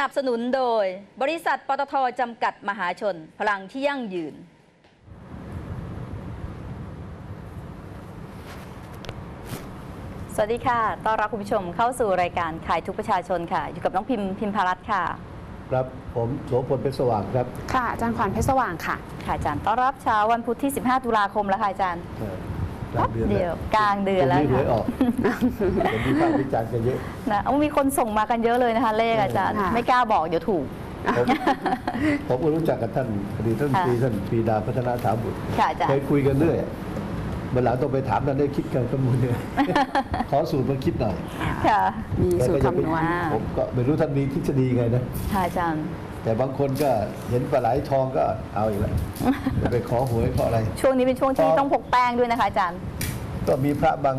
นับสนุนโดย บริษัทปตทจำกัดมหาชน พลังที่ยั่งยืน สวัสดีค่ะ ต้อนรับคุณผู้ชมเข้าสู่รายการขายทุกประชาชนค่ะ อยู่กับน้องพิมพ์พิมพารัตน์ค่ะ ครับผมโสพลเป็นสว่างครับค่ะอาจารย์ขวัญเพชรสว่างค่ะ ค่ะอาจารย์ต้อนรับเช้าวันพุธที่ 15 ตุลาคมแล้วค่ะอาจารย์ เออ แป๊บเดียวกลางเดือนแล้วพรุ่งนี้หวยค่ะออกเดี๋ยวมีภาพวิจารณ์กันเยอะนะเอามีคนส่งมากันเยอะเลยนะคะเลขอาจารย์ค่ะไม่กล้าบอกเดี๋ยวถูกผมผมก็รู้จักกับท่านอดีตท่านค่ะปรีท่านปรีดาพัฒนาถาบุตรค่ะอาจารเคยย์คุยกันเรื่อยเมื่อหลังต้องไปถามท่านได้คิดกันข้อมูลเนี่ยขอสูตรมาคิดหน่อย ค่ะ มีสูตรแต่ก็คำนวณอ่าผมก็ไม่รู้ท่านมีทฤษฎีไงนะค่ะอาจารย์ แต่บางคนก็เห็นปลาไหลทองก็เอาอีกแล้วจะไปขอหวยเพราะอะไร ช่วงนี้เป็นช่วงที่อ๋อต้องพกแป้งด้วยนะคะอาจารย์ ก็มีพระบาง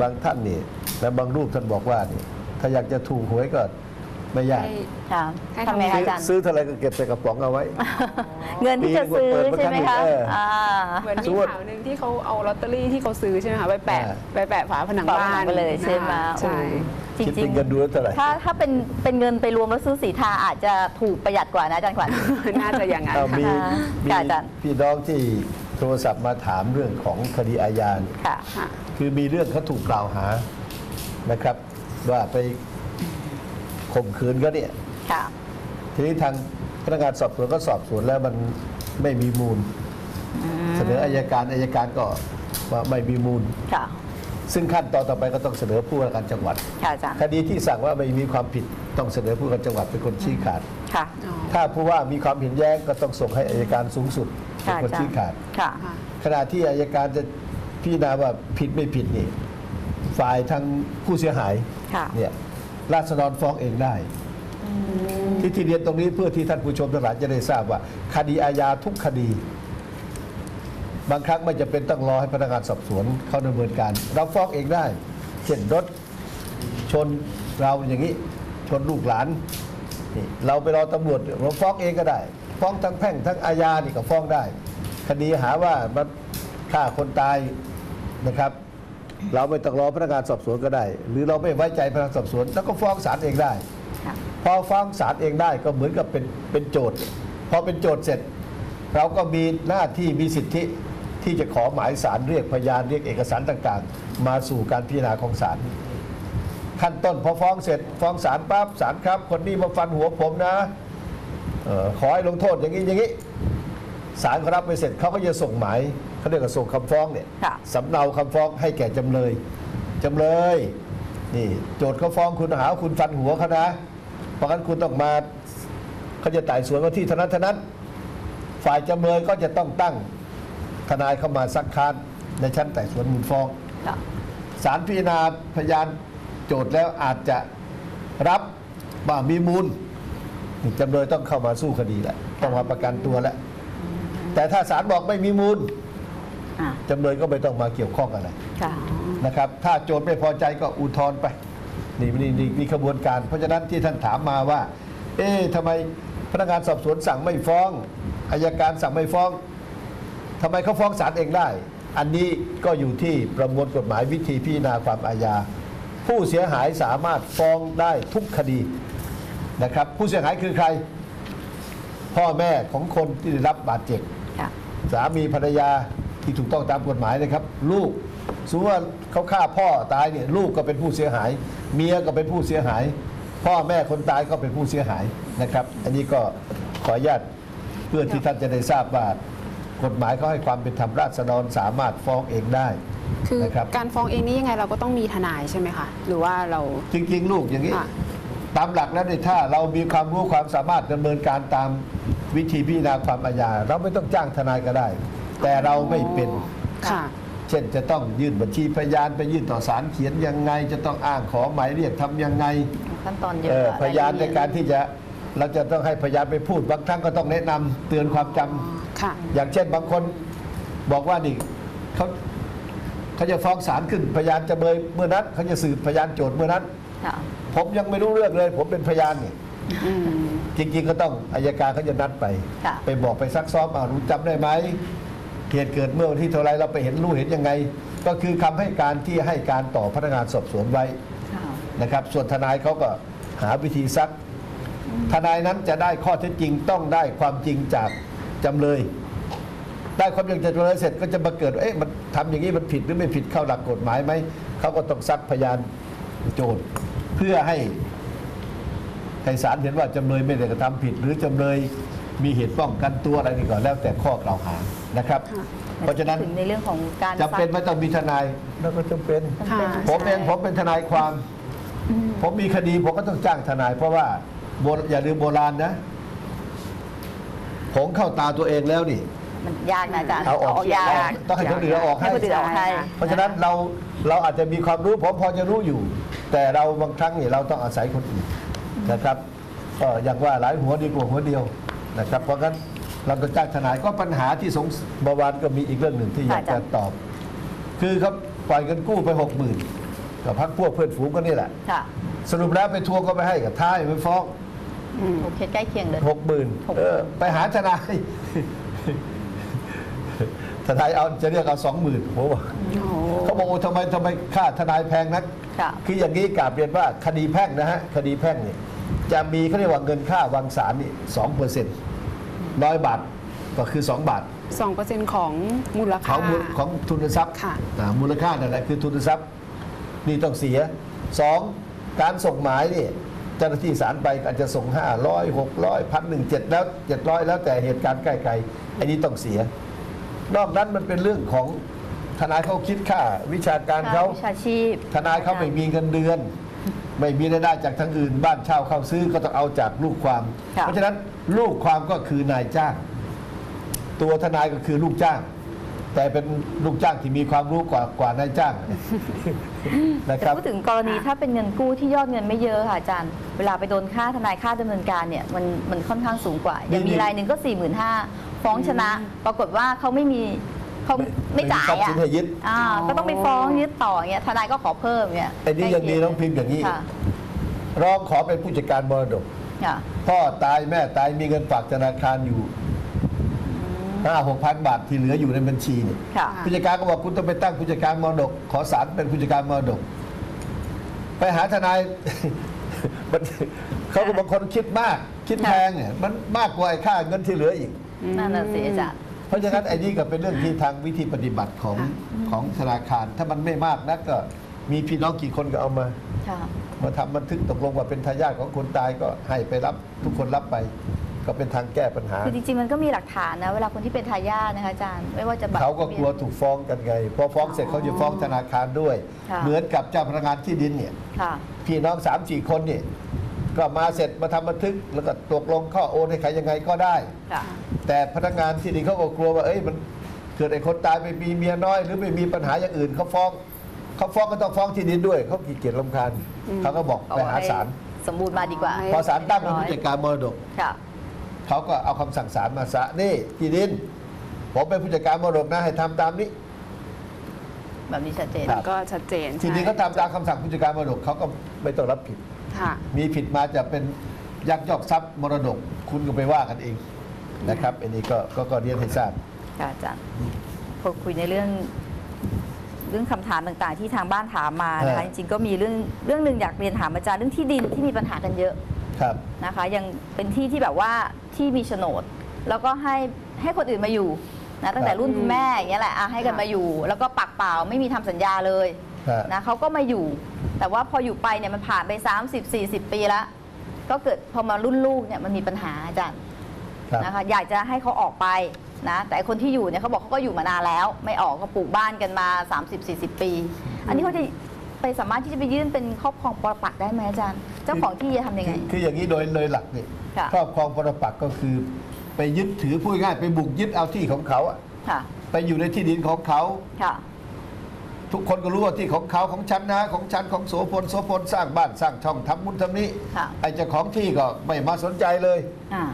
บางท่านนี่และบางรูปท่านบอกว่านี่ถ้าอยากจะถูกหวยก็ ไม่ยากให้ค่ะให้ทำไงทำคะซื้ออาจารย์ ซื้อเท่าไหรก็เก็บใส่กระป๋องเอาไว้ เงินที่จะซื้อปีนึงเปิดมาใช่ไหมครั้คะงหนึ่งเอออ่อ่า เหมือนสมมีมุติข่าวหนึ่งที่เขาเอาลอตเตอรี่ที่เขาซื้อใช่ไหมคะไปแปะอ่า ไปแปะฝาผนังฝาผบ้านันงไปเลยใช่ไหมใช่จริคิดงเป็นเงินดูแล้วเท่าไหร่ ๆ ถ้าถ้าเป็นเป็นเงินไปรวมแล้วซื้อสีทาอาจจะถูกประหยัดกว่านะอาจารย์ขวัญ น่าจะอย่างนั้นเอามีค่ะมีค่ะอาจารย์ พี่น้องที่โทรศัพท์มาถามเรื่องของคดีอาญาเนี่ยค่ะ ค่ะ คือมีเรื่องเขาถูกกล่าวหานะครับ ว่าไป ข่มขืนก็เนี่ยค่ะ ทีนี้ทางพนักงานสอบสวนก็สอบสวนแล้วมันไม่มีมูล เสนออายการอายการก็ว่าไม่มีมูล ค่ะ ซึ่งขั้นตอนต่อไปก็ต้องเสนอผู้ว่าการจังหวัดค่ะอาจารย์คดีที่สั่งว่าไม่มีความผิดต้องเสนอผู้ว่าการจังหวัดเป็นคนชี้ขาด ค่ะอ๋อถ้าผู้ว่ามีความเห็นแย้งก็ต้องส่งให้อายการสูงสุดเป็นค่ะคนอาจารชี้ย์ขาดค่ะค่ะ ขณะที่อายการจะพิจารณาว่าผิดไม่ผิดนี่ฝ่ายทางผู้เสียหายค่ะเนี่ย ราษฎรฟ้องเองได้ ที่ที่เรียนตรงนี้เพื่อที่ท่านผู้ชมทั้งหลายจะได้ทราบว่า คดีอาญาทุกคดี บางครั้งไม่จะเป็นต้องรอให้พนักงานสอบสวนเขาดำเนินการ เราฟ้องเองได้ เช่นรถชนเราอย่างนี้ ชนลูกหลานนี่เราไปรอตำรวจเราฟ้องเองก็ได้ ฟ้องทั้งแพ่งทั้งอาญานี่ก็ฟ้องได้ คดีหาว่ามันฆ่าคนตายนะครับ เราไม่ต้องรอพนักงานสอบสวนก็ได้ หรือเราไม่ไว้ใจพนักงานสอบสวน แล้วก็ฟ้องศาลเองได้ค่ะพอฟ้องศาลเองได้ก็เหมือนกับเป็นเป็นโจทย์พอเป็นโจทย์เสร็จ เราก็มีหน้าที่มีสิทธิที่จะขอหมายศาลเรียกพยานเรียกเอกสารต่างๆ มาสู่การพิจารณาของศาลขั้นต้นพอฟ้องเสร็จ ฟ้องศาลปั๊บศาลครับ คนนี้มาฟันหัวผมนะเออขอให้ลงโทษอย่างนี้อย่างนี้ศาลเขารับไปเสร็จเขาก็จะส่งหมาย เขาเรียกว่าส่งคำฟ้องเนี่ยค่ะ สำเนาคำฟ้องให้แก่จำเลยจำเลยนี่โจทย์เขาฟ้องคุณหาว่าคุณฟันหัวเขานะเพราะงั้นคุณต้องมาเขาจะไต่สวนว่าที่เท่านั้นเท่านั้น ฝ่ายจำเลยก็จะต้องตั้งทนายเข้ามาซักค้านในชั้นไต่สวนมูลฟ้อง ค่ะศาลพิจารณาพยานโจทย์แล้วอาจจะรับว่ามีมูลนี่จำเลยต้องเข้ามาสู้คดีแหละต้องมาประกันตัวแล้วแต่ถ้าศาลบอกไม่มีมูลอ่า จำเลยก็ไม่ต้องมาเกี่ยวข้องอะไรค่ะนะครับถ้าโจทย์ไม่พอใจก็อุทธรณ์ไปนี่นี่นี่นี่ขบวนการ เพราะฉะนั้นที่ท่านถามมาว่า เอ๊ะทำไมพนักงานสอบสวนสั่งไม่ฟ้องอายการสั่งไม่ฟ้องทำไมเขาฟ้องศาลเองได้ อันนี้ก็อยู่ที่ประมวลกฎหมายวิธีพิจารณาความอาญาผู้เสียหายสามารถฟ้องได้ทุกคดีนะครับ ผู้เสียหายคือใคร พ่อแม่ของคนที่ได้รับบาดเจ็บค่ะสามีภรรยา ที่ถูกต้องตามกฎหมายนะครับ ลูกสมมติว่าเขาฆ่าพ่อตายเนี่ยลูกก็เป็นผู้เสียหาย เมียก็เป็นผู้เสียหาย พ่อแม่คนตายก็เป็นผู้เสียหายนะครับ อันนี้ก็ขออนุญาตเพื่อที่ท่านจะได้ทราบว่ากฎหมายเขาให้ความเป็นธรรมราษฎรสามารถฟ้องเองได้คือนะครับการฟ้องเองนี่ยังไงเราก็ต้องมีทนายใช่ไหมคะหรือว่าเราจริงๆ ลูกอย่างนี้ค่ะตามหลักแล้วเนี่ยถ้าเรามีความรู้ความสามารถดำเนินการตามวิธีพิจารณาความอาญาเราไม่ต้องจ้างทนายก็ได้ แต่เราไม่เป็น ค่ะ เช่นจะต้องยื่นบัญชีพยานไปยื่นต่อศาลเขียนยังไง จะต้องอ้างขอหมายเรียกทำยังไงขั้นตอนเยเออะอพยานในการที่จะเราจะต้องให้พยานไปพูดบางครั้งก็ต้องแนะนำเตือนความจำค่ะ อย่างเช่นบางคนบอกว่านี่เขาเขาจะฟ้องศาลขึ้นพยานจะเบยเมื่อนั้นเขาจะสืบพยานโจทย์เมื่อนั้น ค่ะ ผมยังไม่รู้เรื่องเลย ผมเป็นพยานนี่อืม จริง ๆ ก็ต้องอายการเขาจะนัดไป ค่ะ ไปบอกไปซักซ้อมอ่ารู้จำได้ไหม เหตุเกิดเมื่อวันที่เท่าไรเราไปเห็นรู้เห็นยังไง ก็คือคำให้การที่ให้การต่อพนักงานสอบสวนไว้ค่ะนะครับ ส่วนทนายเขาก็หาวิธีซัก ทนายนั้นจะได้ข้อเท็จจริงต้องได้ความจริงจากจำเลย ได้ความจริงจากจำเลยเสร็จก็จะมาเกิดว่าเอ๊ะมันทำอย่างนี้มันผิดหรือไม่ผิดเข้าหลักกฎหมายไหมเขาก็ต้องซักพยานโจทย์เพื่อให้ให้ศาลเห็นว่าจำเลยไม่ได้กระทำผิด หรือจำเลย มีเหตุป้องกันตัวอะไรนี่ก่อนแล้วแต่ข้อกล่าวหานะครับ เพราะฉะนั้นถึงในเรื่องของการจำเป็นไม่ต้องมีทนายแล้วก็จำเป็นจำเป็นค่ะ ผมเองผมเป็นทนายความผมมีคดีผมก็ต้องจ้างทนาย เพราะว่าโบอย่าลืมโบราณนะผงเข้าตาตัวเองแล้วนี่ มันยากนะอาจารย์เอาออกยากออกต้องให้คนอื่นเอาออกให้ ให้คนอื่นเอาออกให้เพราะฉะนั้นเราเราอาจจะมีความรู้ผมพอจะรู้อยู่ แต่เราบางครั้งเนี่ยเราต้องอาศัยคนอื่นนะครับก็อย่างว่าหลายหัวดีกว่าหัวเดียว นะครับ เพราะงั้นเราต้องจ้างทนายก็ปัญหาที่สงสเมื่อวานก็มีอีกเรื่องหนึ่งที่อยากจะตอบ คือเขาปล่อยเงินกู้ไปหกหมื่นกับพักพวกเพื่อนฝูงก็นี่แหละ ค่ะสรุปแล้วไปทวงก็ไปให้กับท้ายไปฟ้องโอเคใกล้เคียงเลยหกหมื่นหกหมื่นเออไปหาทนาย ทนายเอาจะเรียกเอาสองหมื่นผมบอกโอ้โหเขาบอกโอ้ทำไมทำไมค่าทนายแพงนัก ค่ะ คืออย่างนี้กราบเรียนว่าคดีแพ่งนะฮะ คดีแพ่งเนี่ย จะมีเขาเรียกว่าเงินค่าวางสารนี่สองเปอร์เซ็นต์ร้อยบาทก็คือสองบาทสองเปอร์เซ็นต์ของมูลขค่า องมูลของทุนทรัพย์ค่ะ อ่ามูลค่านั่นแหละคือทุนทรัพย์ นี่ต้องเสียสองการส่งหมายนี่เจ้าหน้าที่ศาลไปอาจจะส่ง 500 600พันหนึ่งเจ็ดแล้ว700 แล้วแต่เหตุการณ์ใกล้ๆอันนี้ต้องเสีย นอกนั้นมันเป็นเรื่องของทนายเขาคิดค่า วิชาการเขา วิชาชีพทนายเขาไม่มีเงินเดือน ไม่มีรายได้จากทางอื่น บ้านเช่าเข้าซื้อก็ต้องเอาจากลูกความ ค่ะ เพราะฉะนั้นลูกความก็คือนายจ้าง ตัวทนายก็คือลูกจ้าง แต่เป็นลูกจ้างที่มีความรู้กว่ากว่านายจ้าง นะคแต่รับ พูดถึงกรณีถ้าเป็นเงินกู้ที่ยอดเงินไม่เยอะค่ะอาจารย์ เวลาไปโดนค่าทนายค่าดำเนินการเนี่ยมันมันค่อนข้างสูงกว่า อย่างมีนี่ รายหนึ่งก็ 4 5 0 0 0ฟ้องชนะ ปรากฏว่าเขาไม่มี เขาไม่จ่ายทรัพย์สิอะนให้ยึดอ่าก็ต้องไปฟ้องยึดต่ออย่างเงี้ยทนายก็ขอเพิ่มเนี่ยไอ้นี่ยังดีน้องพิมพ์อย่างนี้ค่ะร้องขอเป็นผู้จัดการมรดก ค่ะ พ่อตายแม่ตายมีเงินฝากธนาคารอยู่ห้าหกพันบาทที่เหลืออยู่ในบัญชีเนี่ยค่ะ ผู้จัดการก็บอกคุณต้องไปตั้งผู้จัดการมรดก ขอศาลเป็นผู้จัดการมรดก ไปหาทนาย มันเขาก็บางคนคิดมาก คิดแพงเนี่ยมันมากกว่าไอ้ค่าเงินที่เหลืออีก นั่นน่ะสิอาจารย์ เพราะฉะนั้นไอ้นี่ก็เป็นเรื่องที่ทางวิธีปฏิบัติของของธนาคาร ถ้ามันไม่มากนักก็มีพี่น้องกี่คนก็เอามาค่ะมาทำบันทึกตกลงว่าเป็นทายาทของคนตายก็ให้ไปรับทุกคนรับไป ก็เป็นทางแก้ปัญหา คือจริงๆมันก็มีหลักฐานนะ เวลาคนที่เป็นทายาทนะคะอาจารย์ไม่ว่าจะบัตร เขาก็กลัวถูกฟ้องกันไงพอฟ้องเสร็จเขาจะฟ้องธนาคารด้วย ค่ะ เหมือนกับเจ้าพนักงานที่ดินเนี่ย ค่ะ พี่น้องสามสี่คนเนี่ยก็มาเสร็จมาทำบันทึกแล้วก็ตกลงข้อโอนให้ใครยังไงก็ได้ ค่ะ แต่พนักงานที่ดินเขาก็กลัวว่าเอ้ยมันเกิดไอ้คนตายไปมีเมียน้อย หรือไม่มีปัญหาอย่างอื่นเขาฟ้องเขาฟ้องก็ต้องฟ้องที่ดินด้วยเขาขี้เกียจลำคาญเขาก็บอกไปหาศาลสมบูรณ์มาดีกว่าให้พอศาลตั้งเป็นผู้จัดการมรดกค่ะเขาก็เอาคำสั่งศาลมาสะนี่ที่ดินผมเป็นผู้จัดการมรดกนะให้ทำตามนี้แบบนี้ชัดเจนครับก็ชัดเจนทีนี้ใช่เขาทำตามคำสั่งผู้จัดการมรดกเขาก็ไม่ต้องรับผิดค่ะมีผิดมาจะเป็นยักยอกทรัพย์มรดก คุณก็ไปว่ากันเอง นะครับ อันนี้ก็ก็ก็เรียนให้ทราบ ค่ะอาจารย์พอคุยในเรื่องเรื่องคำถามต่างๆ ที่ทางบ้านถามมานะคะฮะจริงๆก็มีเรื่องเรื่องหนึ่งอยากเรียนถามอาจารย์เรื่องที่ดินที่มีปัญหากันเยอะครับ นะคะ ยังเป็นที่ที่แบบว่าที่มีโฉนด แล้วก็ให้ให้คนอื่นมาอยู่นะตั้งแต่รุ่นคุณแม่อย่างเงี้ยแหละอะให้กันมาอยู่ แล้วก็ปักเปล่าไม่มีทำสัญญาเลยฮะ นะเขาก็มาอยู่ แต่ว่าพออยู่ไปเนี่ยมันผ่านไป 30 40 ปีแล้ว ก็เกิดพอมารุ่นลูกเนี่ยมันมีปัญหาอาจารย์ ครับ นะคะอยากจะให้เขาออกไปนะแต่คนที่อยู่เนี่ยเขาบอกเขาก็อยู่มานานแล้ว ไม่ออกก็ปลูกบ้านกันมา 30-40 ปี อันนี้เขาจะไปสามารถที่จะไปยื่นเป็นครอบครองปรปักษ์ได้ไหมอาจารย์ เจ้าของที่จะทำยังไง คือคืออย่างนี้โดยโดยหลักนี่ค่ะ ครอบครองปรปักษ์ก็คือ ไปยึดถือพูดง่ายๆไปบุกยึดเอาที่ของเขาอะค่ะไปอยู่ในที่ดินของเขา ค่ะ ทุกคนก็รู้ว่าที่ของเขาของฉันนะของฉันของโสพลโสพลสร้างบ้านสร้างช่องทำมุนทำนี้ค่ะ ไอ้เจ้าของที่ก็ไม่มาสนใจเลย อ่า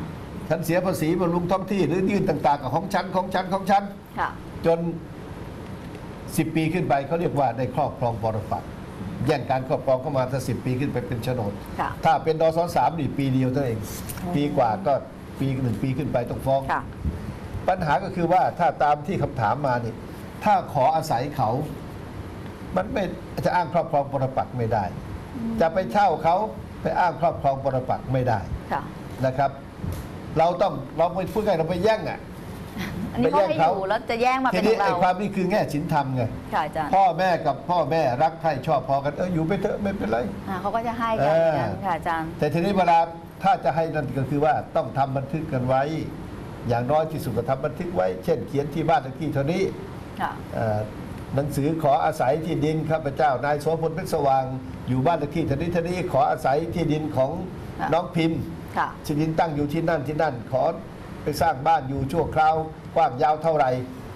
ฉันเสียภาษีบำรุงท้องที่หรือยื่นต่าง ๆ กับของฉันของฉันของฉันค่ะ จน 10 ปีขึ้นไปเขาเรียกว่าได้ครอบครองปรปักษ์แย่งการครอบครองเข้ามาถ้าสิปีขึ้นไปเป็นโฉนด ค่ะถ้าเป็นดสสามนี่ปีเดียวเท่านั้นเอง ปีกว่าก็ปีหนึ่งปีขึ้นไปต้องฟ้อง ค่ะ ปัญหาก็คือว่าถ้าตามที่คำถามมานี่ ถ้าขออาศัยเขา มันไม่จะอ้างครอบครองปรปักษ์ไม่ได้ จะไปเช่าเขาไปอ้างครอบครองปรปักษ์ไม่ได้ค่ะ นะครับ เราต้องเราไปพูดง่ายเราไปแย่งอะ อันนี้เขาไปแย่งให้อเขา ยู่แล้วจะแย่งมาทีเป็นขนี้องเราไอ้ความนี่คือแง่ศีลธรรมไงค่ะอาจารย์พ่อแม่กับพ่อแม่รักใครชอบพอกันเอออยู่ไปเถอะไม่เป็นไร อ่าเขาก็จะให้กันเออกันค่ะอาจารย์ แต่ทีนี้เวลาถ้าจะให้นั่นก็คือว่าต้องทำบันทึกกันไว้ อย่างน้อยที่สุดก็ทำบันทึกไว้ เช่น เขียนที่บ้านเลขที่เท่านี้ ค่ะ เอ่อหนังสือขออาศัยที่ดินข้าพเจ้านายโสพลเพชรสว่าง อยู่บ้านเลขที่เท่านี้เท่านี้ขออาศัยที่ดินของค่ะ น้องพิมพ์ ค่ะที่ดินตั้งอยู่ที่นั่นที่นั่น ขอไปสร้างบ้านอยู่ชั่วคราวกว้างยาวเท่าไหร่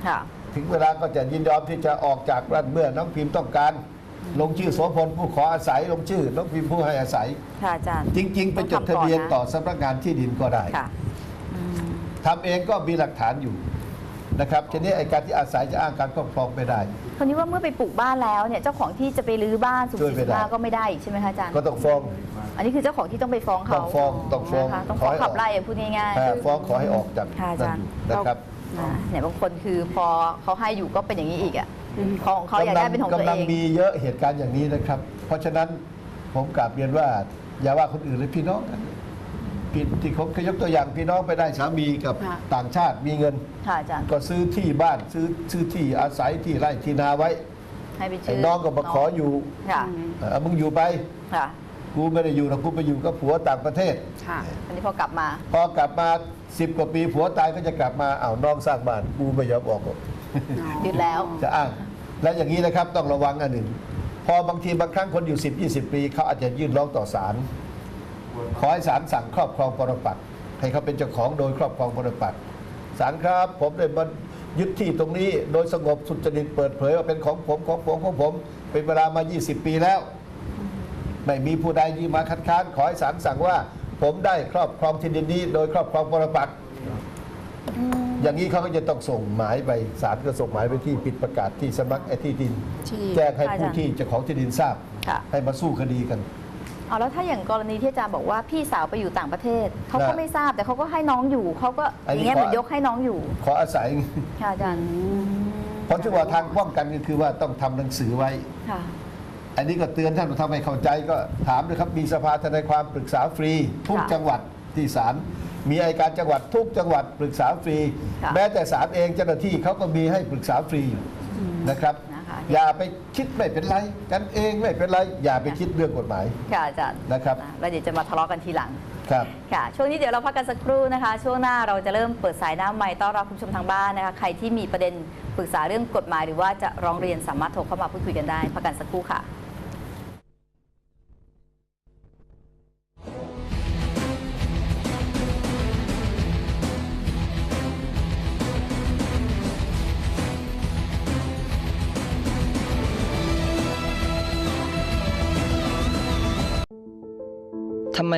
ค่ะ ถึงเวลาก็จะยินยอมที่จะออกจากบ้านเมื่อน้องพิมพ์ต้องการ ลงชื่อโสพลผู้ขออาศัยลงชื่อน้องพิมพ์ผู้ให้อาศัย ค่ะอาจารย์จริง ๆ ไปจดทะเบียนต้ต่อองสำนักงานที่ดินก็ได้ทำก่อนนะค่ะอืมทำเองก็มีหลักฐานอยู่ นะครับทีนี้ไอ้การที่อาศัยจะอ้างการครอบครองไม่ได้คนนี้ว่าเมื่อไปปลูกบ้านแล้วเนี่ยเจ้าของที่จะไปรื้อบ้านสุ่มช่วยสี่ไม่สุ่มได้ห้าก็ไม่ได้อีกใช่ไหมคะอาจารย์ก็ต้องฟ้อง อันนี้คือเจ้าของที่ต้องไปฟ้องเขาต้องฟ้องต้องฟ้องนะคะต้องขฟ้อองให้ขับออกไล่อะพูดง่ายอ่าฟ้องขอให้ออกจากค่ะอาจารย์นั่นนะครับๆนะเนี่ยบางคนคือพอเขาให้อยู่ก็เป็นอย่างนี้อีกอะของเขาอยากได้เป็นของตัวกำลังเอง มีเยอะเหตุการณ์อย่างนี้นะครับ เพราะฉะนั้นผมกราบเรียนว่าอย่าว่าคนอื่นเลยพี่น้องกัน พี่ที่ผมเคยยกตัวอย่างพี่น้องไปได้สามีกับค่ะ ต่างชาติมีเงิน ค่ะอาจารย์ก็ซื้อที่บ้านซื้อซื้อที่อาศัยที่ไร่ที่นาไว้ให้ไปไอ้ชื่อน้องก็มาขออยู่ค่ะเออมึงอยู่ไป ค่ะ กูไม่ได้อยู่หรอกกูไปอยู่กับผัวต่างประเทศ ค่ะ อันนี้พอกลับมา พอกลับมาสิบกว่าปีผัวตายก็จะกลับมาอ้าวน้องสร้างบ้านกูไม่ยอมออกหรอก ยึดแล้ว จะอ้างและอย่างนี้นะครับต้องระวังอันหนึ่ง พอบางทีบางครั้งคนอยู่ 10 20 ปี เขาอาจจะยื่นร้องต่อศาล ขอให้ศาลสั่งครอบครองปรปักษ์ให้เขาเป็นเจ้าของโดยครอบครองปรปักษ์ศาลครับ ผมได้มายึดที่ตรงนี้โดยสงบสุจริตเปิดเผยว่าเป็นของผมของผมของผม เป็นเวลามา 20 ปีแล้ว ไม่มีผู้ใดยืนมาคัดค้าน ขอให้ศาลสั่งว่า ผมได้ครอบครองที่ดินนี้ โดยครอบครองปรปักษ์อย่างนี้เขาก็จะต้องส่งหมายไปศาลก็ส่งหมายไปที่ปิดประกาศที่สำนักไอ้ที่ดิน ที่แจ้งให้ค่ะผู้อาจารย์ที่เจ้าของที่ดินทราบ ค่ะ ให้มาสู้คดีกัน เอาแล้วถ้าอย่างกรณีที่อาจารย์บอกว่าพี่สาวไปอยู่ต่างประเทศเขาก็นะไม่ทราบแต่เขาก็ให้น้องอยู่เขาก็อันอนี้ย่างเงี้ยขอเหมือนยกให้น้องอยู่ ขออาศัยค่ะอาจารย์เพราะที่ว่าทางป้องกันก็คือว่าต้องทำหนังสือไว้ค่ะอันนี้ก็เตือนท่านว่าถ้าไม่เข้าใจก็ถามด้วยครับมีสภาทนายความปรึกษาฟรี ทุกค่ะจังหวัดที่ศาลมีอัยการจังหวัดทุกจังหวัดปรึกษาฟรีค่ะแม้แต่ศาลเองเจ้าหน้าที่เขาก็มีให้ปรึกษาฟรีอยู่นะครับนะคะ อย่าไปคิดไม่เป็นไร กันเองไม่เป็นไร อย่าไปคิดเรื่องกฎหมายค่ะอาจารย์นะครับแล้วเดี๋ยวจะมาทะเลาะกันทีหลังครับค่ะ ช่วงนี้เดี๋ยวเราพักกันสักครู่นะคะ ช่วงหน้าเราจะเริ่มเปิดสายหน้าใหม่ต้อนรับคุณผู้ชมทางบ้านนะคะ ใครที่มีประเด็นปรึกษาเรื่องกฎหมาย หรือว่าจะร้องเรียนสามารถโทรเข้ามาพูดคุยกันได้พักกันสักครู่ค่ะ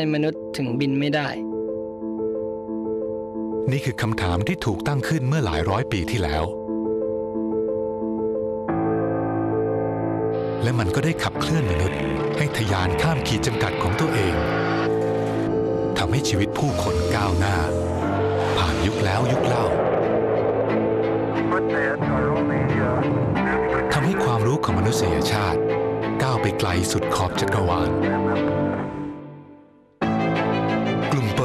มมนุษย์ถึงบินไม่ได้ นี่คือคำถามที่ถูกตั้งขึ้นเมื่อหลายร้อยปีที่แล้ว และมันก็ได้ขับเคลื่อนมนุษย์ ให้ทะยานข้ามขีดจำกัดของตัวเองทำให้ชีวิตผู้คนก้าวหน้า ผ่านยุคแล้วยุคเล่าทำให้ความรู้ของมนุษยชาติ ก้าวไปไกลสุดขอบจักรวาล